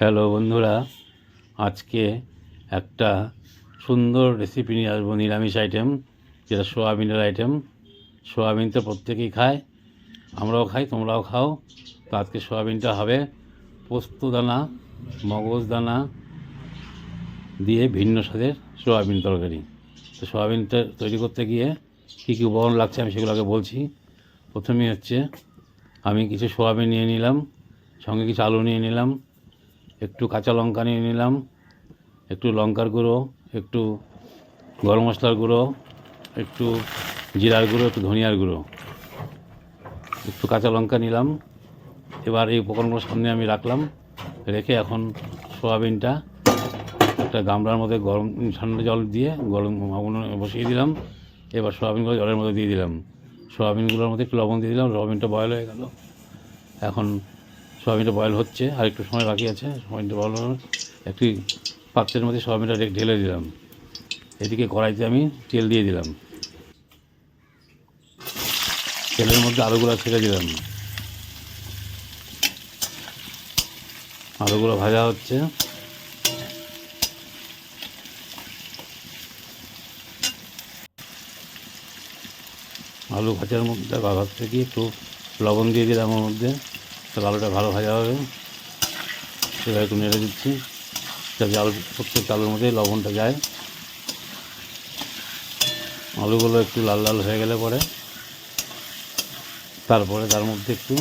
Hello বন্ধুরা, আজকে একটা সুন্দর রেসিপি নিয়ে আসব নিরামিষ আইটেম যেটা সোয়াবিনের আইটেম সোয়াবিন তো প্রত্যেকেই খায়, আমরাও খাই, তোমরাও খাও। তো আজকে সোয়াবিনটা হবে পোস্ত দানা, মগজ দানা দিয়ে ভিন্ন স্বাদের সোয়াবিন তরকারি। তো সোয়াবিনটা তৈরি করতে গিয়ে কী কী উপকরণ লাগছে আমি সেগুলো আগে বলছি। প্রথমেই হচ্ছে আমি কিছু সোয়াবিন নিয়ে নিলাম, সঙ্গে কিছু আলু নিয়ে নিলাম একটু কাঁচা লঙ্কা নিয়ে নিলাম, একটু লঙ্কার গুঁড়ো, একটু গরম মশলার গুঁড়ো, একটু জিরার গুঁড়ো, একটু ধনিয়ার গুঁড়ো। একটু কাঁচা লঙ্কা নিলাম। এবার এই উপকরণগুলো সামনে আমি রাখলাম। রেখে এখন সোয়াবিনটা একটা গামলার মধ্যে গরম ঠান্ডা জল দিয়ে গরম বসিয়ে দিলাম। এবার সোয়াবিনগুলো জলের মধ্যে দিয়ে দিলাম। সোয়াবিনগুলোর মধ্যে একটু লবণ দিয়ে দিলাম। সোয়াবিনটা বয়ল হয়ে গেল। এখন সোয়াবিনটা বয়েল হচ্ছে আর একটু সময় বাকি আছে, সোয়াবিনটা বয়েল একটি পাত্রের মধ্যে সোয়াবিনটা ঢেলে দিলাম। এদিকে কড়াইতে আমি তেল দিয়ে দিলাম। তেলের মধ্যে আলুগুলো ছেড়ে দিলাম। আলুগুলো ভাজা হচ্ছে। আলু ভাজার মধ্যে ভাজতে গিয়ে একটু লবণ দিয়ে দিলাম ওর মধ্যে। তাহলে আলুটা ভালো ভাজা হবে। এবার একটু নেড়ে দিচ্ছি, যাতে আলু, প্রত্যেকটা আলুর মধ্যে লবণটা যায়। আলুগুলো একটু লাল লাল হয়ে গেলে পরে, তারপরে তার মধ্যে একটু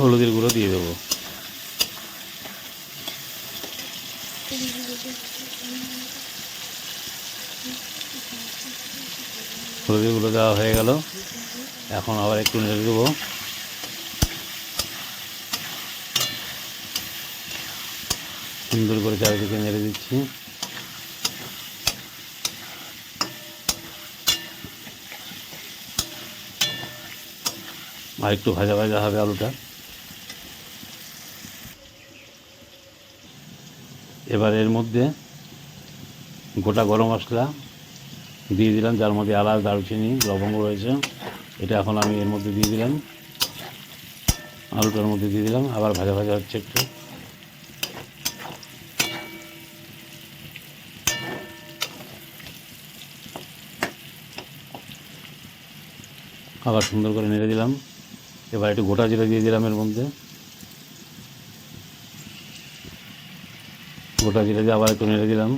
হলুদের গুঁড়ো দিয়ে দেবো। হলুদের গুঁড়ো দেওয়া হয়ে গেল। এখন আবার একটু নেড়ে দেবো। সুন্দর করে চারিদিকে নেড়ে দিচ্ছি। আর একটু ভাজা ভাজা হবে আলুটা। এবার এর মধ্যে গোটা গরম মশলা দিয়ে দিলাম, যার মধ্যে এলাচ, দারুচিনি, লবঙ্গ রয়েছে। এটা এখন আমি এর মধ্যে দিয়ে দিলাম। আলুটার মধ্যে দিয়ে দিলাম। আবার ভাজা ভাজা হচ্ছে একটু। আবার সুন্দর করে নেড়ে দিলাম। এবার একটু গোটা জিরা দিয়ে দিলাম এর মধ্যে। গোটা জিরা দিয়ে আবার একটু নেড়ে দিলাম।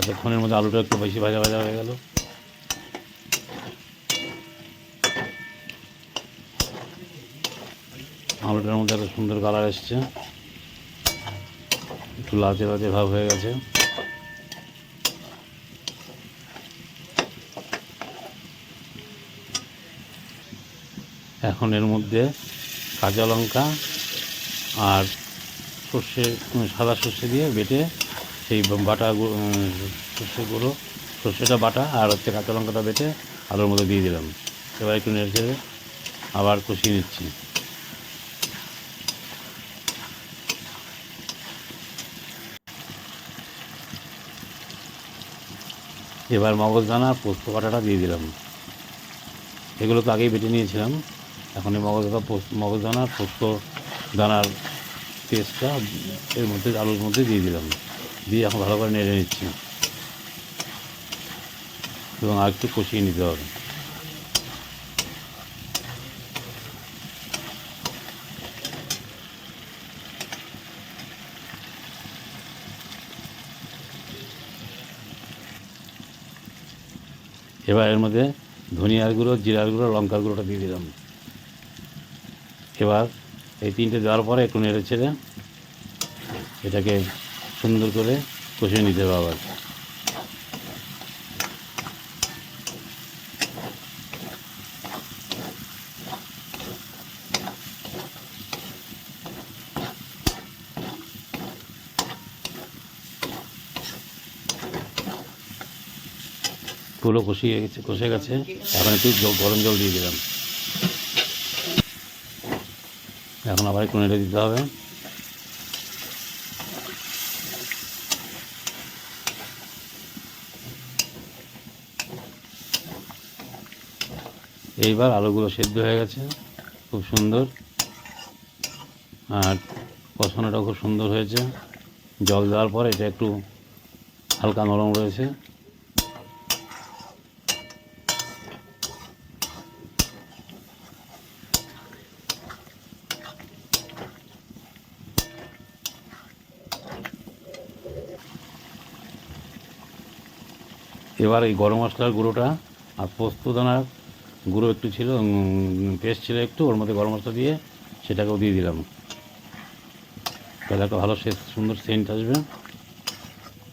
এতক্ষণের মধ্যে আলুটা একটু বেশি ভাজা ভাজা হয়ে গেল। আলুটার মধ্যে একটা সুন্দর কালার এসছে। একটু লাচে লাচে ভাব হয়ে গেছে। এখন এর মধ্যে কাঁচা লঙ্কা আর সর্ষে সাদা সর্ষে দিয়ে বেটে সেই বাটা সর্ষে গুঁড়ো, সর্ষেটা বাটা আর হচ্ছে কাঁচা লঙ্কাটা বেটে আলুর মধ্যে দিয়ে দিলাম। এবার একটু নেড়ে আবার কষিয়ে নিচ্ছি। এবার মগজদানা আর পোস্ত বাটাটা দিয়ে দিলাম। এগুলো তো আগেই বেটে নিয়েছিলাম। এখন এই মগজদানা আর পোস্ত দানার পেস্টটা এর মধ্যে, আলুর মধ্যে দিয়ে দিলাম। দিয়ে এখন ভালো করে নেড়ে নিচ্ছি। এবং আর একটু কষিয়ে নিতে হবে। এবার এর মধ্যে ধনিয়ার গুঁড়ো, জিরার গুঁড়ো, লঙ্কার গুঁড়োটা দিয়ে দিলাম। এবার এই তিনটে দেওয়ার পরে একটু নেড়ে ছেড়ে এটাকে সুন্দর করে কষিয়ে নিতে হবে আবার। পুরো কষিয়ে গেছে, কষে গেছে। এখন একটু গরম জল দিয়ে দিলাম। এখন আবার একটু নেড়ে দিতে হবে। এইবার আলুগুলো সেদ্ধ হয়ে গেছে, খুব সুন্দর। আর কষানোটা খুব সুন্দর হয়েছে। জল দেওয়ার পর এটা একটু হালকা নরম রয়েছে। এবার এই গরম মশলার গুঁড়োটা আর পোস্ত দানার গুঁড়ো একটু ছিল পেস্ট ছিল একটু, ওর মধ্যে গরম মশলা দিয়ে সেটাকেও দিয়ে দিলাম। তাহলে একটা ভালো সুন্দর সেন্ট আসবে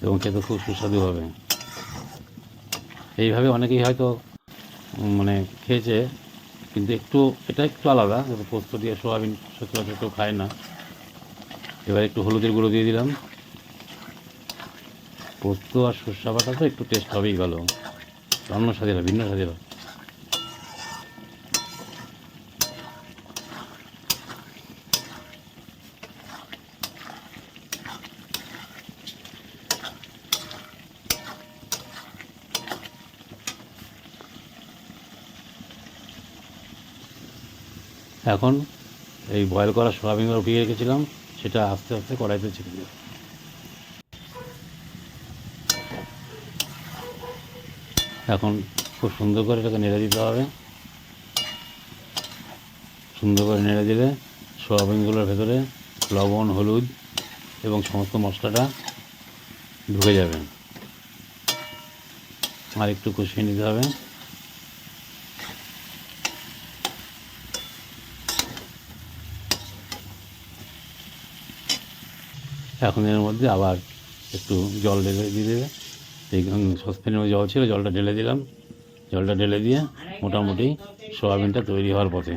এবং খেতে খুব সুস্বাদু হবে। এইভাবে অনেকেই হয়তো মানে খেয়েছে, কিন্তু একটু, এটা একটু আলাদা, পোস্ত দিয়ে সোয়াবিন সচরাচর কেউ খায় না। এবার একটু হলুদের গুঁড়ো দিয়ে দিলাম। পোস্ত আর সর্ষা বাটা তো একটু টেস্ট হবেই ভালো অন্য স্বাদের ভিন্ন স্বাদের। এখন এই বয়েল করা সোয়াবিনগুলো উঠিয়ে রেখেছিলাম, সেটা আস্তে আস্তে কড়াইতে ছেড়ে দিলাম এখন খুব সুন্দর করে এটাকে নেড়ে দিতে হবে। সুন্দর করে নেড়ে দিলে সোয়াবিনগুলোর ভেতরে লবণ, হলুদ এবং সমস্ত মশলাটা ঢুকে যাবে। আর একটু কষিয়ে নিতে হবে। এখন এর মধ্যে আবার একটু জল দিয়ে দেবে। এই সসপ্যানের মধ্যে জল ছিল, জলটা ঢেলে দিলাম। জলটা ঢেলে দিয়ে মোটামুটি সোয়াবিনটা তৈরি হওয়ার পথে।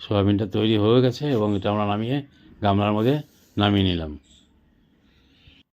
সোয়াবিনটা তৈরি হয়ে গেছে এবং এটা আমরা নামিয়ে গামলার মধ্যে নামিয়ে নিলাম।